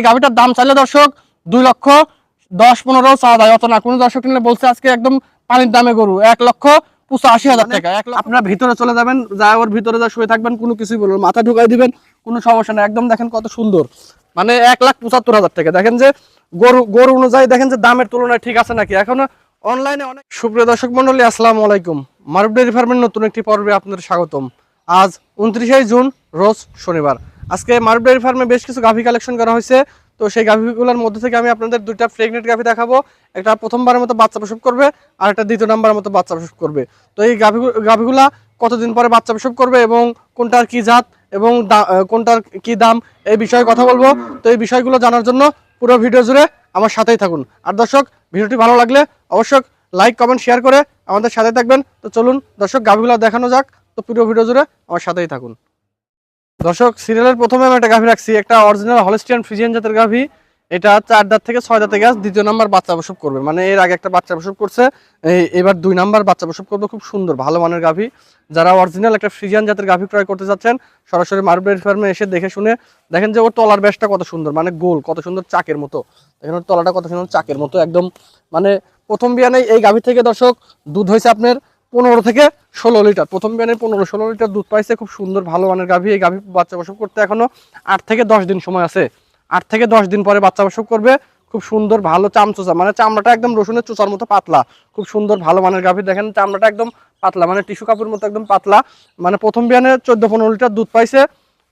এই গাভিটার দাম চাইলে দর্শক দুই লক্ষ দশ পনেরো চাওয়া যায়। অত না কোনো দর্শক কিনলে বলছে আজকে একদম পানির দামে গরু। এক লক্ষ পঁচাশি হাজার টাকা লক্ষ- আপনারা ভিতরে চলে যাবেন যা ওর ভিতরে যা শুয়ে থাকবেন কোনো কিছুই বলবেন মাথা ঢুকাই দিবেন কোনো সমস্যা নেই। একদম দেখেন কত সুন্দর। মানে এক লাখ পঁচাত্তর হাজার টাকা। দেখেন যে গরু গরু অনুযায়ী দেখেন যে দামের তুলনায় ঠিক আছে নাকি? এখনও অনলাইনে অনেক সুপ্রিয় দর্শক মন্ডলী আসসালামু আলাইকুম। ডেয়ারি ফার্মের নতুন একটি পর্বে আপনাদের স্বাগতম। আজ উনত্রিশে জুন রোজ শনিবার। আজকে মারুফ ডেয়ারি ফার্মে বেশ কিছু গাভী কালেকশন করা হয়েছে। তো সেই গাভীগুলোর মধ্যে থেকে আমি আপনাদের দুইটা প্রেগনেন্ট গাভী দেখাবো। একটা প্রথমবারের মতো বাচ্চা প্রসব করবে আর একটা দ্বিতীয় নাম্বারের মতো বাচ্চা প্রসব করবে। তো এই গাভী, গাভীগুলা কতদিন পরে বাচ্চা প্রসব করবে এবং কোনটার কি জাত এবং কোনটার কি দাম, এই বিষয়ে কথা বলব। তো এই বিষয়গুলো জানার জন্য পুরো ভিডিও জুড়ে আমার সাথেই থাকুন। আর দর্শক, ভিডিওটি ভালো লাগলে অবশ্যই লাইক কমেন্ট শেয়ার করে আমাদের সাথে থাকবেন। তো চলুন দর্শক, গাভীগুলো দেখানো যাক। তো পুরো ভিডিও জুড়ে আমার সাথেই থাকুন। দর্শক, সিরিয়ালের প্রথমে আমি একটা গাভী রাখছি। একটা অরিজিনাল হলিস্টিয়ান ফ্রিজিয়ান জাতের গাভী। এটা চার দাঁত থেকে ছয় দাঁতে গাছ দ্বিতীয় নাম্বার বাচ্চা প্রসব করবে। মানে এর আগে একটা বাচ্চা প্রসব করছে। এবার দুই নাম্বার বাচ্চা প্রসব করবে। খুব সুন্দর, ভালো মানের গাভী। যারা অরিজিনাল একটা ফ্রিজিয়ান জাতের গাভী ক্রয় করতে যাচ্ছেন, সরাসরি মার্বেল ফার্মে এসে দেখে শুনে দেখেন যে ওর তলার ব্যাসটা কত সুন্দর। মানে গোল, কত সুন্দর চাকের মতো। দেখেন ওর তলাটা কত সুন্দর চাকের মতো। একদম মানে প্রথম বিয়ানে এই গাভী থেকে দর্শক, দুধ হয়েছে আপনার পনেরো থেকে ষোলো লিটার। প্রথম বিয়ানে পনেরো ষোলো লিটার দুধ পাইছে, খুব সুন্দর, ভালো মানের গাভী। এই গাভী বাচ্চা প্রসব করতে এখনও আট থেকে দশ দিন সময় আছে। আট থেকে দশ দিন পরে বাচ্চা প্রসব করবে, খুব সুন্দর, ভালো চামচোচা। মানে চামড়াটা একদম রসুনের চোচার মতো পাতলা। খুব সুন্দর, ভালো মানের গাভী। দেখেন, চামড়াটা একদম পাতলা মানে টিস্যু কাপড়ের মতো একদম পাতলা। মানে প্রথম বিয়ানে চোদ্দ পনেরো লিটার দুধ পাইছে।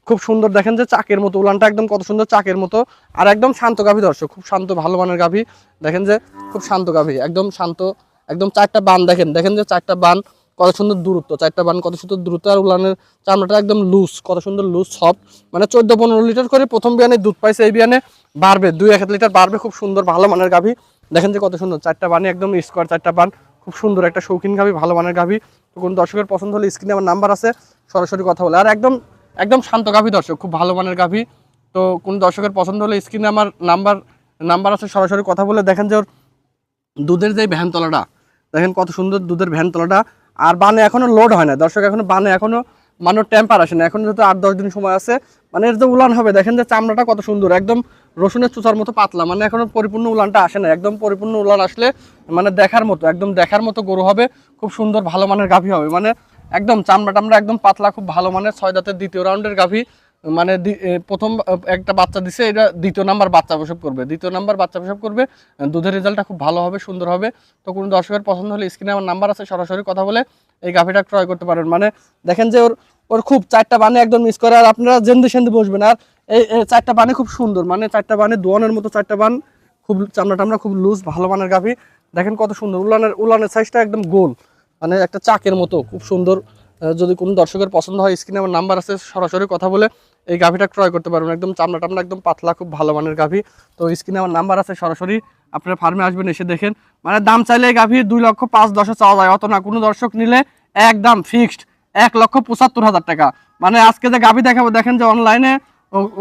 খুব সুন্দর, দেখেন যে চাকের মতো, উলানটা একদম কত সুন্দর চাকের মতো। আর একদম শান্ত গাভী দর্শক, খুব শান্ত, ভালো মানের গাভী। দেখেন যে, খুব শান্ত গাভী, একদম শান্ত একদম চারটা বান দেখেন। দেখেন যে চারটা বান কত সুন্দর দূরত্ব, চারটা বান কত সুন্দর দূরত্ব। আর উলানের চামড়াটা একদম লুজ কত সুন্দর লুজ সফট মানে চোদ্দ পনেরো লিটার করে প্রথম বিয়ানে দুধ পাইছে, এই বিয়ানে বাড়বে। দুই এক লিটার বাড়বে, খুব সুন্দর ভালো মানের গাভী। দেখেন যে কত সুন্দর, চারটা বানে একদম স্কোয়ার চারটা বান। খুব সুন্দর একটা শৌখিন গাভী, ভালো মানের গাভী। তো কোন দর্শকের পছন্দ হলে স্ক্রিনে আমার নাম্বার আছে, সরাসরি কথা বলে। আর একদম একদম শান্ত গাভী দর্শক, খুব ভালো মানের গাভী। তো কোন দর্শকের পছন্দ হলে স্ক্রিনে আমার নাম্বার নাম্বার আছে, সরাসরি কথা বলে। দেখেন যে ওর দুধের যে ভ্যান তলাটা দেখেন কত সুন্দর দুধের ভ্যান তলাটা। আর বানে এখনও লোড হয় না। দর্শক, এখনও বানে এখনও মানে টেম্পার আসে না। এখন যেহেতু আট, দশ দিন সময় আছে মানে এর যে উলান হবে, দেখেন যে চামড়াটা কত সুন্দর। একদম রসুনের চুচার মতো পাতলা মানে এখনও পরিপূর্ণ উলানটা আসে না। একদম পরিপূর্ণ উলান আসলে মানে দেখার মতো, একদম দেখার মতো গরু হবে, খুব সুন্দর ভালো মানের গাভী হবে। মানে একদম চামড়া টামড়া একদম পাতলা, খুব ভালো মানের ছয় দাঁতের দ্বিতীয় রাউন্ডের গাভী। মানে প্রথম একটা বাচ্চা দিছে, এটা দ্বিতীয় নাম্বার বাচ্চা প্রসব করবে। দ্বিতীয় নাম্বার বাচ্চা প্রসব করবে, দুধের রেজাল্টটা খুব ভালো হবে, সুন্দর হবে। তো কোনো দর্শকের পছন্দ হলে স্ক্রিনে আমার নাম্বার আছে, সরাসরি কথা বলে এই গাভীটা ক্রয় করতে পারেন। মানে দেখেন যে ওর ওর খুব চারটা বানে একদম মিস করে, আর আপনারা জেন্দি সেন্দি বসবেন। আর এই চারটা বানে খুব সুন্দর মানে চারটা বানে দোয়ানের মতো চারটা বান খুব চামড়া টামড়া খুব লুজ ভালো মানের গাভী। দেখেন কত সুন্দর, উলানের উলানের সাইজটা একদম গোল মানে একটা চাকের মতো, খুব সুন্দর। যদি কোনো দর্শকের পছন্দ হয় স্ক্রিনে আমার নাম্বার আছে, সরাসরি কথা বলে এই গাভীটা ক্রয় করতে পারবেন। একদম চামড়া টামড়া, একদম পাতলা, খুব ভালো মানের গাভী। তো স্ক্রিনে আমার নাম্বার আছে, সরাসরি আপনারা ফার্মে আসবেন, এসে দেখেন। মানে দাম চাইলে গাভীর দুই লক্ষ পাঁচ, দশে চাওয়া যায়। অত না, কোনো দর্শক নিলে একদম ফিক্সড এক লক্ষ পঁচাত্তর হাজার টাকা। মানে আজকে যে গাভী দেখাবো, দেখেন যে অনলাইনে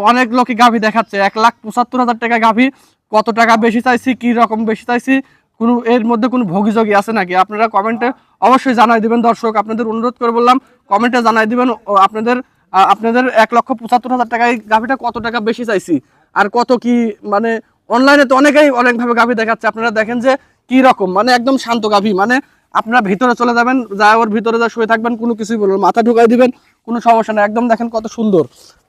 অনেক লোকই গাভী দেখাচ্ছে। এক লাখ পঁচাত্তর হাজার টাকা গাভী। কত টাকা বেশি চাইছি, কি রকম বেশি চাইছি, কোনো, এর মধ্যে কোনো ভোগীযোগী আছে নাকি? আপনারা কমেন্টে অবশ্যই জানাই দিবেন, দর্শক। আপনাদের অনুরোধ করে বললাম, কমেন্টে জানাই দিবেন আপনাদের আপনাদের এক লক্ষ পঁচাত্তর হাজার টাকায় গাভীটা কত টাকা বেশি চাইছি? আর কত কি মানে অনলাইনে তো অনেকেই অনেকভাবে গাভী দেখাচ্ছে। আপনারা দেখেন যে কি রকম মানে একদম শান্ত গাভী। মানে আপনারা ভিতরে চলে যাবেন, যা ওর ভিতরে যা শুয়ে থাকবেন, কোনো কিছুই বলবেন মাথা ঢুকাই দিবেন, কোনো সমস্যা নেই। একদম দেখেন কত সুন্দর।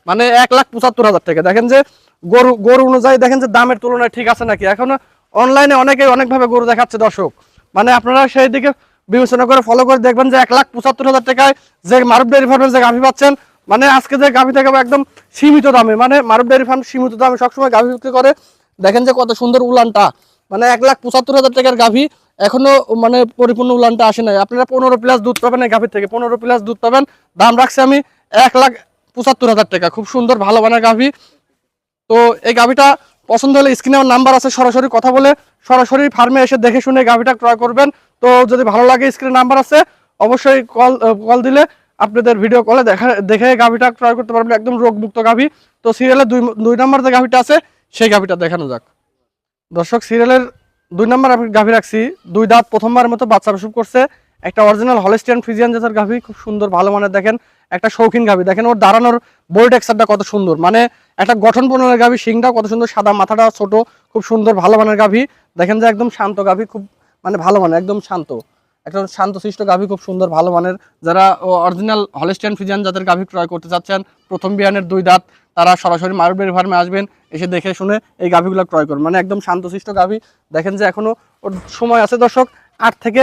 মানে এক লাখ পঁচাত্তর হাজার টাকা। দেখেন যে গরু গরু অনুযায়ী দেখেন যে দামের তুলনায় ঠিক আছে নাকি? এখনও অনলাইনে অনেকেই অনেকভাবে গরু দেখাচ্ছে, দর্শক। মানে আপনারা সেই দিকে বিবেচনা করে ফলো করে দেখবেন যে এক লাখ পঁচাত্তর হাজার টাকায় যে মারুফ ডেয়ারি ফার্মের যে গাভী পাচ্ছেন মানে আজকে যে গাভী থেকে একদম সীমিত দামে মানে মারুফ ডেয়ারি ফার্ম সীমিত দামে সবসময় গাভী বিক্রি করে। দেখেন যে কত সুন্দর উলানটা মানে এক লাখ পঁচাত্তর হাজার টাকার গাভী, এখনও মানে পরিপূর্ণ উলানটা আসে নাই। আপনারা পনেরো প্লাস দুধ পাবেন এই গাভীর থেকে, পনেরো প্লাস দুধ পাবেন। দাম রাখছি আমি এক লাখ পঁচাত্তর হাজার টাকা, খুব সুন্দর ভালো মানের গাভী। তো এই গাভীটা পছন্দ হলে স্ক্রিনে আমার নাম্বার আছে, সরাসরি কথা বলে সরাসরি ফার্মে এসে দেখে শুনে গাভীটা ক্রয় করবেন। তো যদি ভালো লাগে স্ক্রিনে নাম্বার আছে, অবশ্যই কল কল দিলে আপনাদের ভিডিও কলে দেখা, দেখে গাভীটা ক্রয় করতে পারবেন। একদম রোগমুক্ত গাভী। তো সিরিয়ালে দুই দুই নাম্বার যে গাভীটা আছে, সেই গাভীটা দেখানো যাক। দর্শক সিরিয়ালের দুই নাম্বার আমি গাভী রাখছি। দুই দাঁত প্রথমবার মতো বাচ্চা প্রসব করছে। একটা অরিজিনাল হলেস্টিয়ান ফ্রিজিয়ান জাতের গাভী, খুব সুন্দর, ভালো মানের দেখেন। একটা শৌখিন গাভী। দেখেন ওর দাঁড়ানোর বোল্ড এক্সারটা কত সুন্দর। মানে একটা গঠন প্রণালের গাভী শিংটা কত সুন্দর, সাদা মাথাটা ছোট, খুব সুন্দর, ভালো মানের গাভী। দেখেন যে একদম শান্ত গাভী, খুব মানে ভালো মানের, একদম শান্ত। একটা শান্তশিষ্ট গাভী, খুব সুন্দর, ভালো মানের। যারা অরিজিনাল হলেস্টিয়ান ফিজিয়ান যাদের গাভী ক্রয় করতে চাচ্ছেন, প্রথম বিয়ানের দুই দাঁত, তারা সরাসরি মারুবের ফার্মে আসবেন, এসে দেখে শুনে এই গাভীগুলো ক্রয় করবেন মানে একদম শান্তশিষ্ট গাভী। দেখেন যে এখনও ওর সময় আছে দর্শক, আট থেকে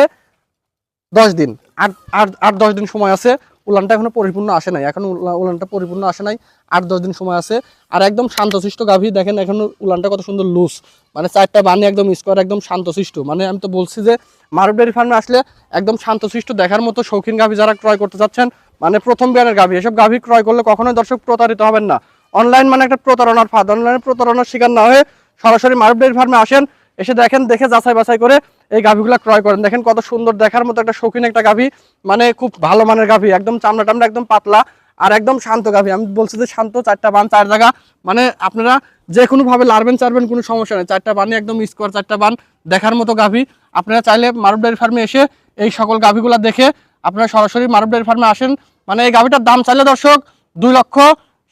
দশ দিন। আট আট আট, দশ দিন সময় আছে। উলানটা এখনও পরিপূর্ণ আসে নাই। এখন উলা- উলানটা পরিপূর্ণ আসে নাই। আট, দশ দিন সময় আছে। আর একদম শান্তশিষ্ট গাভী, দেখেন এখন উলানটা কত সুন্দর লুজ মানে চারটা বানি একদম স্কোয়ার একদম শান্তশিষ্ট। মানে আমি তো বলছি যে মারুবেরি ফার্মে আসলে একদম শান্তশিষ্ট দেখার মতো শৌখিন গাভী যারা ক্রয় করতে চাচ্ছেন মানে প্রথম বিয়ানের গাভী। এসব গাভী ক্রয় করলে কখনোই দর্শক প্রতারিত হবেন না। অনলাইন মানে একটা প্রতারণার ফাঁদ। অনলাইনে প্রতারণার শিকার না হয়ে সরাসরি মারুবেরি ফার্মে আসেন। এসে দেখেন, দেখে যাচাই বাছাই করে এই গাভীগুলো ক্রয় করেন। দেখেন কত সুন্দর দেখার মতো একটা শৌখিন একটা গাভী মানে খুব ভালো মানের গাভী, একদম চামড়া টামড়া, একদম পাতলা আর একদম শান্ত গাভী। আমি বলছি যে শান্ত, চারটা বান, চার জায়গা মানে আপনারা যে কোনো ভাবে লারবেন চারবেন কোনো সমস্যা নেই। চারটা বানই একদম স্কোয়ার চারটা বান দেখার মতো গাভী। আপনারা চাইলে মারুব ডেয়ারি ফার্মে এসে এই সকল গাভীগুলো দেখে আপনারা সরাসরি মারুব ডেয়ারি ফার্মে আসেন। মানে এই গাভীটার দাম চাইলে দর্শক দুই লক্ষ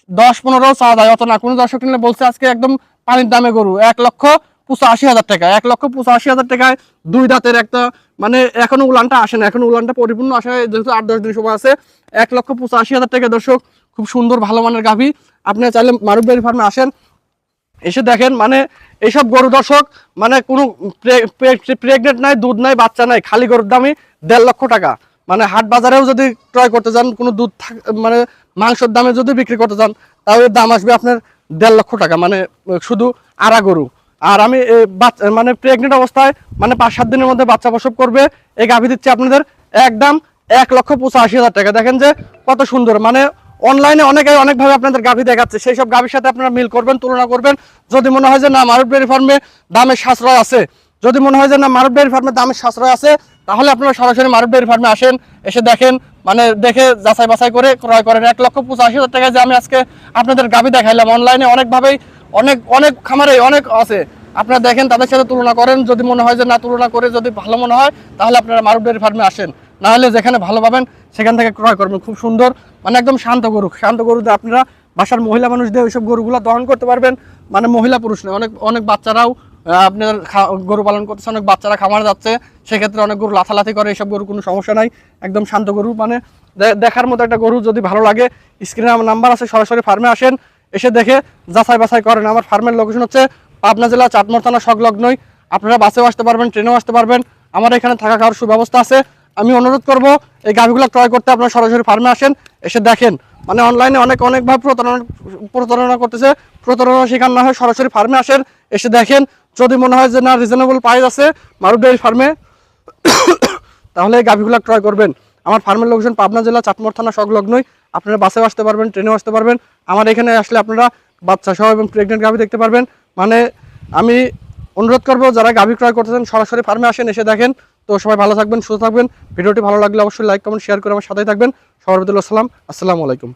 দশ পনেরো চাওয়া যায়। অত না, কোনো দর্শক নিলে বলছে আজকে একদম পানির দামে গরু। এক লক্ষ পঁচাশি হাজার টাকা, এক লক্ষ পঁচাশি হাজার টাকায় দুই দাঁতের একটা মানে এখনও উলানটা আসে না, এখন উলানটা পরিপূর্ণ আসে, যেহেতু আট দশ দিন সময় আছে, এক লক্ষ পঁচাশি হাজার টাকা। দর্শক, খুব সুন্দর, ভালো মানের গাভী। আপনি চাইলে মারুব ডেয়ারি ফার্মে আসেন, এসে দেখেন মানে এইসব গরু দর্শক মানে কোনো প্রেগনেন্ট নাই, দুধ নাই, বাচ্চা নাই, খালি গরুর দামই দেড় লক্ষ টাকা। মানে হাট বাজারেও যদি ক্রয় করতে যান, কোনো দুধ থাক- মানে মাংসের দামে যদি বিক্রি করতে যান, তাহলে দাম আসবে আপনার দেড় লক্ষ টাকা মানে শুধু আড়া গরু। আর আমি মানে প্রেগনেন্ট অবস্থায় মানে পাঁচ, সাত দিনের মধ্যে বাচ্চা প্রসব করবে, এই গাভী দিচ্ছি আপনাদের একদম এক লক্ষ পঁচাশি হাজার টাকা। দেখেন যে কত সুন্দর মানে অনলাইনে অনেকে অনেকভাবে আপনাদের গাভী দেখাচ্ছে, সেই সব গাভীর সাথে আপনারা মিল করবেন, তুলনা করবেন। যদি মনে হয় যে না, মারুফ ডেয়ারি ফার্মে দামের সাশ্রয় আছে, যদি মনে হয় যে না, মারুফ ডেয়ারি ফার্মে দামের সাশ্রয় আছে, তাহলে আপনারা সরাসরি মারুফ ডেয়ারি ফার্মে আসেন, এসে দেখেন মানে দেখে যাচাই বাছাই করে ক্রয় করেন। এক লক্ষ পঁচাশি হাজার টাকায় যে আমি আজকে আপনাদের গাভী দেখাইলাম অনলাইনে অনেকভাবেই অনেক অনেক খামারে অনেক আছে। আপনারা দেখেন, তাদের সাথে তুলনা করেন, যদি মনে হয় যে না, তুলনা করে যদি ভালো মনে হয়, তাহলে আপনারা মারুফ ডেয়ারি ফার্মে আসেন। নাহলে যেখানে ভালো পাবেন, সেখান থেকে ক্রয় করবেন। খুব সুন্দর মানে একদম শান্ত গরু। শান্ত গরুতে আপনারা বাসার মহিলা মানুষ দিয়ে ওইসব গরুগুলো দহন করতে পারবেন। মানে মহিলা পুরুষ নেই অনেক অনেক বাচ্চারাও আপনার গরু পালন করতেছে, অনেক বাচ্চারা খামারে যাচ্ছে। সেক্ষেত্রে অনেক গরু লাথালাথি করে, এইসব গরু কোনো সমস্যা নাই। একদম শান্ত গরু মানে দেখার মতো একটা গরু যদি ভালো লাগে, স্ক্রিনে আমার নাম্বার আছে, সরাসরি ফার্মে আসেন। এসে দেখে যাচাই বাছাই করেন। আমার ফার্মের লোকেশন হচ্ছে পাবনা জেলা চাটমোর থানা সংলগ্নই। আপনারা বাসেও আসতে পারবেন, ট্রেনেও আসতে পারবেন। আমার এখানে থাকা খাওয়ার সুব্যবস্থা আছে। আমি অনুরোধ করব, এই গাভিগুলো ক্রয় করতে আপনারা সরাসরি ফার্মে আসেন, এসে দেখেন। মানে অনলাইনে অনেক, অনেকভাবে প্রতারণা প্রতারণা করতেছে। প্রতারণা শিকার না হয় সরাসরি ফার্মে আসেন, এসে দেখেন। যদি মনে হয় যে না রিজনেবল প্রাইস আছে মারুডের ফার্মে, তাহলে এই গাভিগুলো ক্রয় করবেন। আমার ফার্মের লোকজন পাবনা জেলা চাটমোর থানা সংলগ্নই। আপনারা বাসেও আসতে পারবেন, ট্রেনেও আসতে পারবেন। আমার এখানে আসলে আপনারা বাচ্চা সহ এবং প্রেগনেন্ট গাভি দেখতে পারবেন। মানে আমি অনুরোধ করব, যারা গাভি ক্রয় করতেছেন সরাসরি ফার্মে আসেন, এসে দেখেন। তো সবাই ভালো থাকবেন, সুস্থ থাকবেন। ভিডিওটি ভালো লাগলে অবশ্যই লাইক কমেন্ট শেয়ার করে আমার সাথেই থাকবেন। সবার সালাম আসসালামু আলাইকুম।